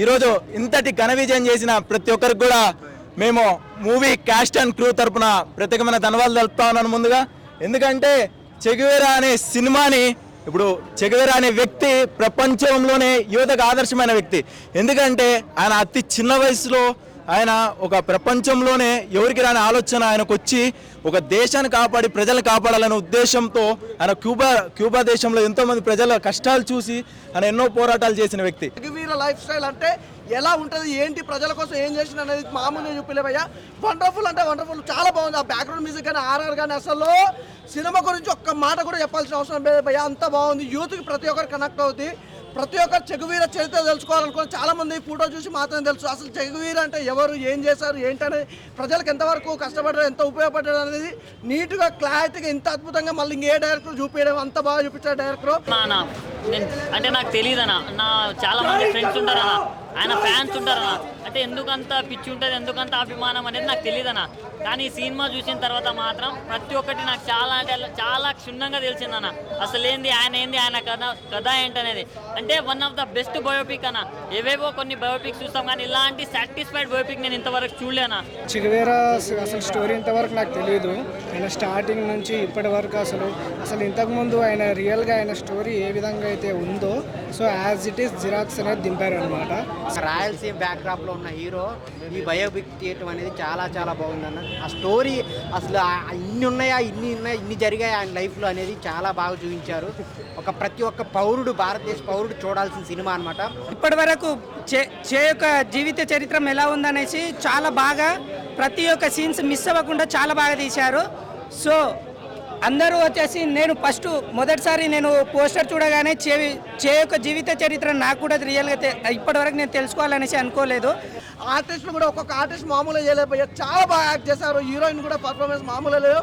ఈరోజు ఇంతటి ఘన విజయం చేసిన ప్రతి ఒక్కరికి కూడా మేము మూవీ క్యాస్ట్ అండ్ క్రూ తరపున ప్రత్యేకమైన ధన్యవాదాలు తెలుపుతా ఉన్నాను ముందుగా. ఎందుకంటే చెగువేరా అనే సినిమాని ఇప్పుడు చెగువేరా అనే వ్యక్తి ప్రపంచంలోనే యువతకు ఆదర్శమైన వ్యక్తి. ఎందుకంటే ఆయన అతి చిన్న వయసులో ఆయన ఒక ప్రపంచంలోనే ఎవరికి రాని ఆలోచన ఆయనకు వచ్చి ఒక దేశాన్ని కాపాడి ప్రజలను కాపాడాలనే ఉద్దేశంతో ఆయన క్యూబా క్యూబా దేశంలో ఎంతో మంది ప్రజల కష్టాలు చూసి ఆయన ఎన్నో పోరాటాలు చేసిన వ్యక్తి. రఘువీర లైఫ్ స్టైల్ అంటే ఎలా ఉంటుంది ఏంటి ప్రజల కోసం ఏం చేసిన అనేది మామూలుగా చూపిలేవయ్యా. వండర్ఫుల్ అంటే వండర్ఫుల్ చాలా బాగుంది. ఆ బ్యాక్గ్రౌండ్ మ్యూజిక్ కానీ ఆర్ఆర్ కానీ అసలు సినిమా గురించి ఒక్క మాట కూడా చెప్పాల్సిన అవసరం లేదు భయ్యా అంత బాగుంది. యూత్కి ప్రతి ఒక్కరు కనెక్ట్ అవుతుంది ప్రతి ఒక్క చెగువీర చరిత్ర తెలుసుకోవాలనుకుని చాలామంది ఫోటో చూసి మాత్రమే తెలుసు. అసలు చెగువీర అంటే ఎవరు ఏం చేశారు ఏంటనేది ప్రజలకు ఎంతవరకు కష్టపడ్డారు ఎంత ఉపయోగపడ్డారు అనేది నీట్గా క్లారిటీగా ఇంత అద్భుతంగా మళ్ళీ ఇంకే డైరెక్టర్ చూపించడం అంత బాగా చూపించారు డైరెక్టర్. అంటే నాకు తెలియదనా నా చాలా మంది ఫ్రెండ్స్ ఉంటారనా ఆయన ఫ్యాన్స్ ఉంటారనా అంటే ఎందుకంత పిచ్చి ఉంటుంది ఎందుకంత అభిమానం అనేది నాకు తెలియదనా కానీ ఈ సినిమా చూసిన తర్వాత మాత్రం ప్రతి ఒక్కటి నాకు చాలా అంటే చాలా క్షుణ్ణంగా తెలిసిందన్న. అసలు ఏంది ఆయన ఏంది ఆయన కథ కథ ఏంటనేది. అంటే one of the best biopic అన్న. ఏవేవో కొన్ని బయోపిక్స్ చూస్తాం కానీ ఇలాంటి సాటిస్ఫైడ్ బయోపిక్ నేను ఇంతవరకు చూడలేనా? చిగువేరా అసలు స్టోరీ ఇంతవరకు నాకు తెలియదు ఆయన స్టార్టింగ్ నుంచి ఇప్పటి వరకు అసలు అసలు ఇంతకుముందు ఆయన రియల్గా ఆయన స్టోరీ ఏ విధంగా అయితే ఉందో so as it is xerox అనేది దింపారు అనమాట రాయలసీమ బ్యాక్డ్రాప్లో ఉన్న హీరో ఈ బయోపిక్ తీయటం అనేది చాలా చాలా బాగుందన్న. ఆ స్టోరీ అసలు అన్ని ఇన్ని ఉన్నాయా ఇన్ని ఉన్నాయి ఇన్ని జరిగాయి ఆయన లైఫ్లో అనేది చాలా బాగా చూపించారు. ఒక ప్రతి ఒక్క పౌరుడు భారతదేశ పౌరుడు చూడాల్సిన సినిమా అనమాట ఇప్పటి వరకు చే చే యొక్క జీవిత చరిత్రం ఎలా ఉందనేసి చాలా బాగా ప్రతి ఒక్క సీన్స్ మిస్ అవ్వకుండా చాలా బాగా తీశారు. సో అందరూ వచ్చేసి నేను ఫస్ట్ మొదటిసారి నేను పోస్టర్ చూడగానే చేవి చే యొక్క జీవిత చరిత్ర నాకు కూడా రియల్గా ఇప్పటివరకు నేను తెలుసుకోవాలనేసి అనుకోలేదు. ఆర్టిస్ట్ కూడా ఒక్కొక్క ఆర్టిస్ట్ మామూలుగా చేయలేకపోయారు చాలా బాగా యాక్ట్ చేశారు. హీరోయిన్ కూడా పర్ఫార్మెన్స్ మామూలు లేదు.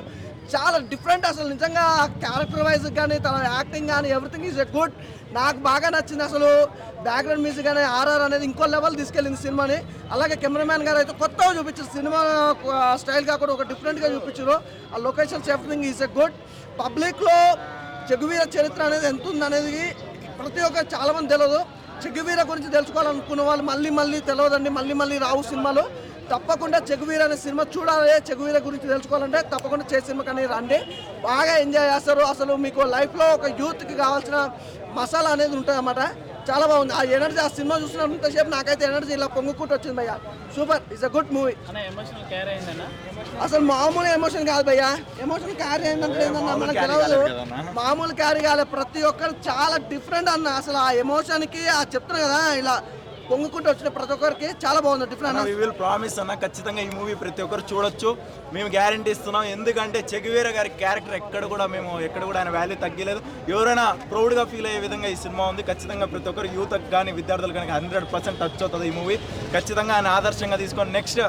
చాలా డిఫరెంట్ అసలు. నిజంగా క్యారెక్టర్ వైజ్ కానీ తన యాక్టింగ్ కానీ ఎవ్రీథింగ్ ఈజ్ ఎ గుడ్ నాకు బాగా నచ్చింది అసలు బ్యాక్గ్రౌండ్ మ్యూజిక్ కానీ ఆర్ఆర్ అనేది ఇంకో లెవెల్ తీసుకెళ్ళింది సినిమాని. అలాగే కెమెరామ్యాన్ గారు అయితే కొత్తగా చూపించారు. సినిమా స్టైల్ కాకుండా ఒక డిఫరెంట్గా చూపించారు. ఆ locations everything is a good పబ్లిక్లో చెగువీర చరిత్ర అనేది ఎంత ఉంది అనేది ప్రతి ఒక్క చాలామంది తెలియదు చెగువీర గురించి తెలుసుకోవాలనుకున్న వాళ్ళు మళ్ళీ మళ్ళీ తెలియదండి మళ్ళీ మళ్ళీ రావు సినిమాలు. తప్పకుండా చెగువీర అనే సినిమా చూడాలి చెగువీర గురించి తెలుసుకోవాలంటే తప్పకుండా చే సినిమా కానీ రండి. బాగా ఎంజాయ్ చేస్తారు. అసలు మీకు లైఫ్లో ఒక యూత్కి కావాల్సిన మసాలా అనేది ఉంటుంది అన్నమాట చాలా బాగుంది. ఆ ఎనర్జీ ఆ సినిమా చూసినంతసేపు నాకైతే ఎనర్జీ ఇలా పొంగుకుంటూ వచ్చింది భయ్య. Super it's a good movie అసలు మామూలు ఎమోషన్ కాదు భయ్య. ఎమోషన్ క్యారీ అయిందంటే ఏందన్నా మనకు తెలియదు మామూలు క్యారీ కాలే ప్రతి ఒక్కరు చాలా డిఫరెంట్ అన్న. అసలు ఆ ఎమోషన్కి ఆ చెప్తున్నా కదా ఇలా పొంగుకుంటూ వచ్చిన ప్రతి ఒక్కరికి చాలా బాగుంది. డిఫరెంట్ వి విల్ ప్రామిస్ అన్న ఖచ్చితంగా ఈ మూవీ ప్రతి ఒక్కరు చూడొచ్చు. మేము గ్యారంటీ ఇస్తున్నాం. ఎందుకంటే చెగువీర గారి క్యారెక్టర్ ఎక్కడ కూడా మేము ఎక్కడ కూడా ఆయన వాల్యూ తగ్గలేదు. ఎవరైనా ప్రౌడ్గా ఫీల్ అయ్యే విధంగా ఈ సినిమా ఉంది. ఖచ్చితంగా ప్రతి ఒక్కరు యూత్ కానీ విద్యార్థులు కానీ హండ్రెడ్ పర్సెంట్ టచ్ అవుతుంది ఈ మూవీ ఖచ్చితంగా ఆయన ఆదర్శంగా తీసుకొని నెక్స్ట్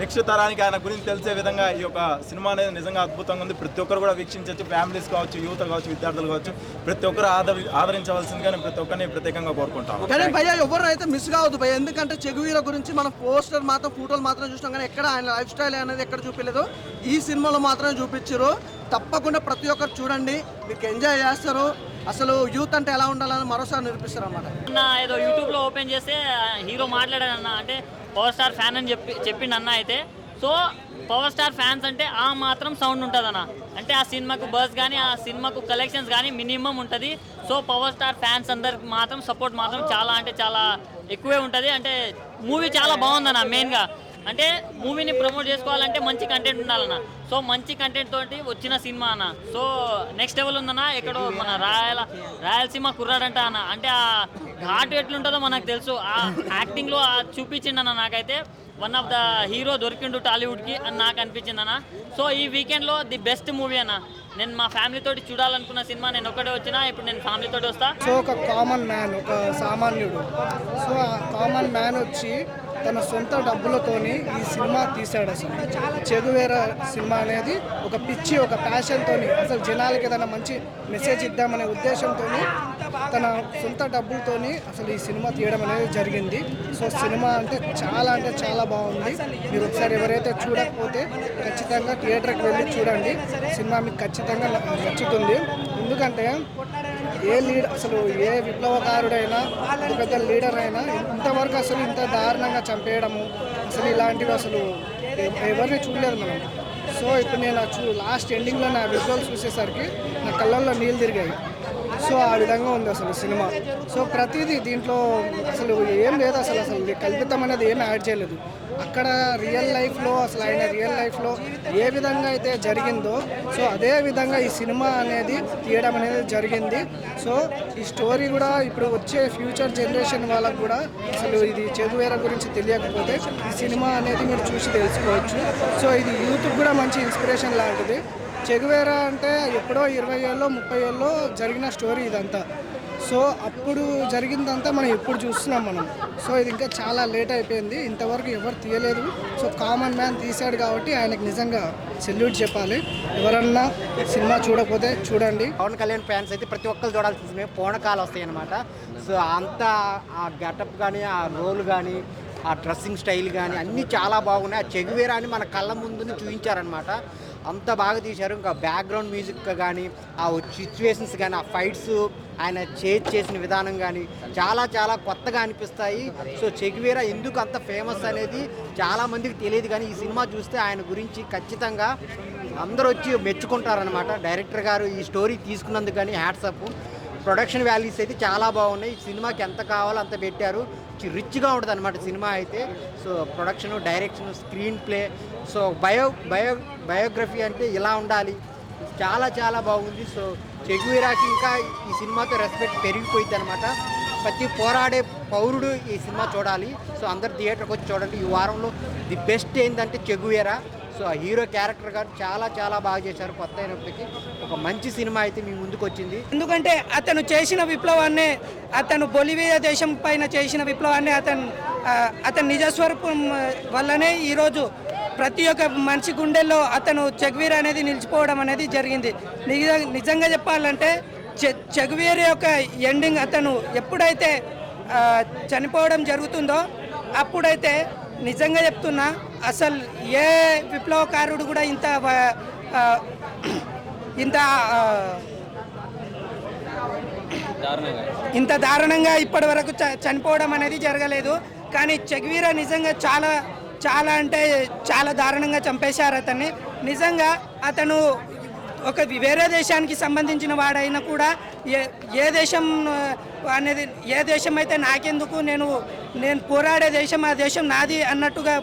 నెక్స్ట్ తరానికి ఆయన గురించి తెలిసే విధంగా ఈ యొక్క సినిమా అనేది నిజంగా అద్భుతంగా ఉంది. ప్రతి ఒక్కరు కూడా వీక్షించవచ్చు. ఫ్యామిలీస్ కావచ్చు యూత్ కావచ్చు విద్యార్థులు కావచ్చు ప్రతి ఒక్కరు ఆదరి ఆదరించవలసిందిగా నేను ప్రతి ఒక్కరిని ప్రత్యేకంగా కోరుకుంటాను కానీ భయ్య ఎవరు అయితే మిస్ కావద్దు భయ్య ఎందుకంటే చెగువీర గురించి మనం పోస్టర్ మాత్రం ఫోటోలు మాత్రం చూసినాం కానీ ఎక్కడ ఆయన లైఫ్ స్టైల్ అనేది ఎక్కడ చూపించలేదు. ఈ సినిమాలో మాత్రమే చూపించారు తప్పకుండా ప్రతి ఒక్కరు చూడండి. మీకు ఎంజాయ్ చేస్తారు. అసలు యూత్ అంటే ఎలా ఉండాలని మరోసారి నిరూపిస్తారు అన్నమాట అన్న ఏదో యూట్యూబ్లో ఓపెన్ చేస్తే హీరో మాట్లాడాడన్న అంటే పవర్ స్టార్ ఫ్యాన్ అని చెప్పి చెప్పిండు అన్న అయితే. సో పవర్ స్టార్ ఫ్యాన్స్ అంటే ఆ మాత్రం సౌండ్ ఉంటుందన్న. అంటే ఆ సినిమాకు బస్ కానీ ఆ సినిమాకు కలెక్షన్స్ కానీ మినిమం ఉంటుంది. సో పవర్ స్టార్ ఫ్యాన్స్ అందరికి మాత్రం సపోర్ట్ మాత్రం చాలా అంటే చాలా ఎక్కువే ఉంటుంది. అంటే మూవీ చాలా బాగుందన్న మెయిన్గా అంటే మూవీని ప్రమోట్ చేసుకోవాలంటే మంచి కంటెంట్ ఉండాలన్న. సో మంచి కంటెంట్ తోటి వచ్చిన సినిమా అన్న. సో నెక్స్ట్ లెవెల్ ఉందన్న ఎక్కడో మన రాయల రాయలసీమ కుర్రాడంట అన్న. అంటే ఆ ఘాటు ఎట్లుంటుందో మనకు తెలుసు. ఆ యాక్టింగ్లో చూపించిండన్న నాకైతే. వన్ ఆఫ్ ద హీరో దొరికిండు టాలీవుడ్కి అని నాకు అనిపించింది అన్న సో ఈ వీకెండ్లో ది బెస్ట్ మూవీ అన్న. నేను మా ఫ్యామిలీ తోటి చూడాలనుకున్న సినిమా నేను ఒక్కడే వచ్చినా ఇప్పుడు నేను ఫ్యామిలీ తోటి వస్తా. సో ఒక కామన్ మ్యాన్ ఒక సామాన్యుడు. సో ఆ కామన్ మ్యాన్ వచ్చి తన సొంత డబ్బులతోని ఈ సినిమా తీశాడు అసలు. చెగువేర సినిమా అనేది ఒక పిచ్చి ఒక ప్యాషన్తో అసలు జనాలకి ఏదైనా మంచి మెసేజ్ ఇద్దామనే ఉద్దేశంతో తన సొంత డబ్బులతోని అసలు ఈ సినిమా తీయడం అనేది జరిగింది. సో సినిమా అంటే చాలా అంటే చాలా బాగుంది. మీరు ఒకసారి ఎవరైతే చూడకపోతే ఖచ్చితంగా థియేటర్కి వెళ్ళి చూడండి. సినిమా మీకు ఖచ్చితంగా నచ్చుతుంది. ఎందుకంటే ఏ లీడర్ అసలు ఏ విప్లవకారుడైనా పెద్ద లీడర్ అయినా ఇంతవరకు అసలు ఇంత దారుణంగా చంపేయడము అసలు ఇలాంటివి అసలు ఎవరిని చూడలేదు మనం. సో ఇప్పుడు నేను లాస్ట్ ఎండింగ్లో నా విజువల్ చూసేసరికి నా కళ్ళల్లో నీళ్ళు తిరిగాయి. సో ఆ విధంగా ఉంది అసలు సినిమా. సో ప్రతిదీ దీంట్లో అసలు ఏం లేదు అసలు అసలు కల్పితం అనేది ఏం యాడ్ చేయలేదు. అక్కడ రియల్ లైఫ్లో అసలు ఆయన రియల్ లైఫ్లో ఏ విధంగా అయితే జరిగిందో సో అదే విధంగా ఈ సినిమా అనేది తీయడం అనేది జరిగింది. సో ఈ స్టోరీ కూడా ఇప్పుడు వచ్చే ఫ్యూచర్ జనరేషన్ వాళ్ళకు కూడా అసలు ఇది చదువేర గురించి తెలియకపోతే ఈ సినిమా అనేది మీరు చూసి తెలుసుకోవచ్చు. సో ఇది యూత్కి కూడా మంచి ఇన్స్పిరేషన్ లాంటిది. చెగువేరా అంటే ఎప్పుడో ఇరవై ఏళ్ళలో ముప్పై ఏళ్ళలో జరిగిన స్టోరీ ఇదంతా. సో అప్పుడు జరిగిందంతా మనం ఎప్పుడు చూస్తున్నాం మనం. సో ఇది ఇంకా చాలా లేట్ అయిపోయింది. ఇంతవరకు ఎవరు తీయలేదు. సో కామన్ మ్యాన్ తీశాడు కాబట్టి ఆయనకు నిజంగా సెల్యూట్ చెప్పాలి. ఎవరన్నా సినిమా చూడకపోతే చూడండి. పవన్ కళ్యాణ్ ఫ్యాన్స్ అయితే ప్రతి ఒక్కరు చూడాల్సింది. పూనకాలు వస్తాయి అనమాట సో అంత ఆ గెటప్ కానీ ఆ రోల్ కానీ ఆ డ్రెస్సింగ్ స్టైల్ కానీ అన్నీ చాలా బాగున్నాయి. ఆ చెగువేరా అని మన కళ్ళ ముందుని చూపించారనమాట అంత బాగా తీశారు. ఇంకా బ్యాక్గ్రౌండ్ మ్యూజిక్ కానీ ఆ సిచ్యువేషన్స్ కానీ ఆ ఫైట్స్ ఆయన చేజ్ చేసిన విధానం కానీ చాలా చాలా కొత్తగా అనిపిస్తాయి. సో చెగువేరా ఎందుకు అంత ఫేమస్ అనేది చాలా మందికి తెలియదు కానీ ఈ సినిమా చూస్తే ఆయన గురించి ఖచ్చితంగా అందరూ వచ్చి మెచ్చుకుంటారనమాట డైరెక్టర్ గారు ఈ స్టోరీ తీసుకున్నందుకు కానీ హ్యాట్సప్ ప్రొడక్షన్ వాల్యూస్ అయితే చాలా బాగున్నాయి. సినిమాకి ఎంత కావాలో అంత పెట్టారు. రిచ్గా ఉంటుంది అనమాట సినిమా అయితే. So production direction screenplay so bio bio biography అంటే ఇలా ఉండాలి. చాలా చాలా బాగుంది. సో చెగువీరాకి ఇంకా ఈ సినిమాతో రెస్పెక్ట్ పెరిగిపోయింది అనమాట ప్రతి పోరాడే పౌరుడు ఈ సినిమా చూడాలి. సో అందరు థియేటర్కి వచ్చి చూడండి. ఈ వారంలో ది బెస్ట్ ఏంటంటే చెగువేరా. సో ఆ హీరో క్యారెక్టర్ గారు చాలా చాలా బాగా చేశారు కొత్త అయినప్పటికీ. ఒక మంచి సినిమా అయితే మీ ముందుకు వచ్చింది. ఎందుకంటే అతను చేసిన విప్లవాన్ని అతను బొలివియా దేశం పైన చేసిన విప్లవాన్ని అతను అతని నిజస్వరూపం వల్లనే ఈరోజు ప్రతి ఒక్క మనిషి గుండెల్లో అతను చెగ్వీర్ అనేది నిలిచిపోవడం అనేది జరిగింది. నిజంగా చెప్పాలంటే చెగువీర్ యొక్క ఎండింగ్ అతను ఎప్పుడైతే చనిపోవడం జరుగుతుందో అప్పుడైతే నిజంగా చెప్తున్నా అసలు ఏ విప్లవకారుడు కూడా ఇంత ఇంత ఇంత దారుణంగా ఇప్పటి వరకు చ- చనిపోవడం అనేది జరగలేదు. కానీ చెగ్వీర నిజంగా చాలా చాలా అంటే చాలా దారుణంగా చంపేశారు అతన్ని. నిజంగా అతను ఒక వేరే దేశానికి సంబంధించిన వాడైనా కూడా ఏ ఏ దేశం అనేది ఏ దేశం అయితే నాకెందుకు నేను నేను పోరాడే దేశం ఆ దేశం నాది అన్నట్టుగా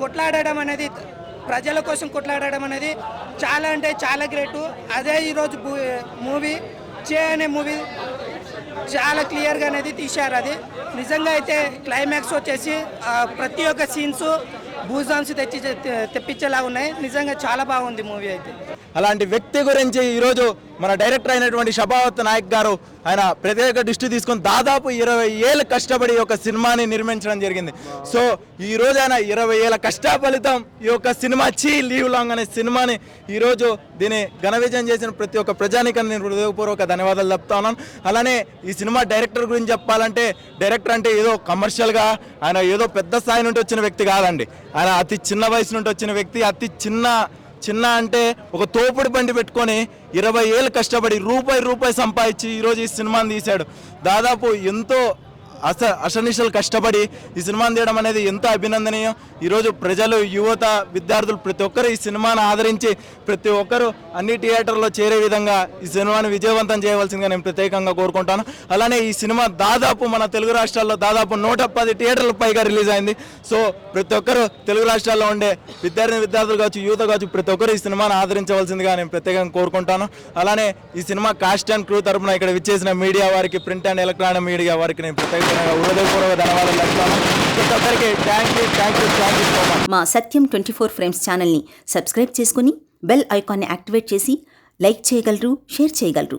కొట్లాడడం అనేది ప్రజల కోసం కొట్లాడడం అనేది చాలా అంటే చాలా గ్రేటు. అదే ఈరోజు మూవీ చే అనే మూవీ చాలా క్లియర్గా అనేది తీశారు అది. నిజంగా అయితే క్లైమాక్స్ వచ్చేసి ప్రతి ఒక్క సీన్స్ భూజాన్స్ తెచ్చి తెప్పించేలాగా ఉన్నాయి. నిజంగా చాలా బాగుంది మూవీ అయితే. అలాంటి వ్యక్తి గురించి ఈరోజు మన డైరెక్టర్ అయినటువంటి శభావత్ నాయక్ గారు ఆయన ప్రత్యేక దృష్టి తీసుకొని దాదాపు ఇరవై ఏళ్ళు కష్టపడి ఈ యొక్క సినిమాని నిర్మించడం జరిగింది. సో ఈ రోజు ఆయన ఇరవై ఏళ్ళ కష్ట ఫలితం ఈ యొక్క సినిమా చీ లీవ్ లాంగ్ అనే సినిమాని ఈరోజు దీని ఘన విజయం చేసిన ప్రతి ఒక్క ప్రజానికని నేను హృదయపూర్వక ధన్యవాదాలు చెప్తా ఉన్నాను. అలానే ఈ సినిమా డైరెక్టర్ గురించి చెప్పాలంటే డైరెక్టర్ అంటే ఏదో కమర్షియల్గా ఆయన ఏదో పెద్ద స్థాయి నుండి వచ్చిన వ్యక్తి కాదండి. ఆయన అతి చిన్న వయసు నుండి వచ్చిన వ్యక్తి అతి చిన్న చిన్న అంటే ఒక తోపుడు బండి పెట్టుకొని ఇరవై ఏళ్ళు కష్టపడి రూపాయి రూపాయి సంపాదించి ఈరోజు ఈ సినిమాని తీశాడు. దాదాపు ఎంతో అస అసనిషలు కష్టపడి ఈ సినిమాను తీయడం అనేది ఎంతో అభినందనీయం. ఈరోజు ప్రజలు యువత విద్యార్థులు ప్రతి ఒక్కరు ఈ సినిమాను ఆదరించి ప్రతి ఒక్కరు అన్ని థియేటర్లో చేరే విధంగా ఈ సినిమాను విజయవంతం చేయవలసిందిగా నేను ప్రత్యేకంగా కోరుకుంటాను. అలానే ఈ సినిమా దాదాపు మన తెలుగు రాష్ట్రాల్లో దాదాపు నూట పది థియేటర్ల పైగా రిలీజ్ అయింది. సో ప్రతి ఒక్కరు తెలుగు రాష్ట్రాల్లో ఉండే విద్యార్థి విద్యార్థులు కావచ్చు యువత కావచ్చు ప్రతి ఒక్కరు ఈ సినిమాను ఆదరించవలసిందిగా నేను ప్రత్యేకంగా కోరుకుంటాను. అలానే ఈ సినిమా కాస్ట్ అండ్ క్రూ తరపున ఇక్కడ విచ్చేసిన మీడియా వారికి ప్రింట్ అండ్ ఎలక్ట్రానిక్ మీడియా వారికి నేను ప్రత్యేకంగా హృదయపూర్వక ధన్యవాదాలు చెప్తాను ప్రతి ఒక్కరికి thank you thank you thank you so much మా సత్యం ట్వంటీ ఫోర్ ఫ్రేమ్స్ ఛానల్ని సబ్స్క్రైబ్ చేసుకుని బెల్ ఐకాన్ని యాక్టివేట్ చేసి లైక్ చేయగలరు షేర్ చేయగలరు.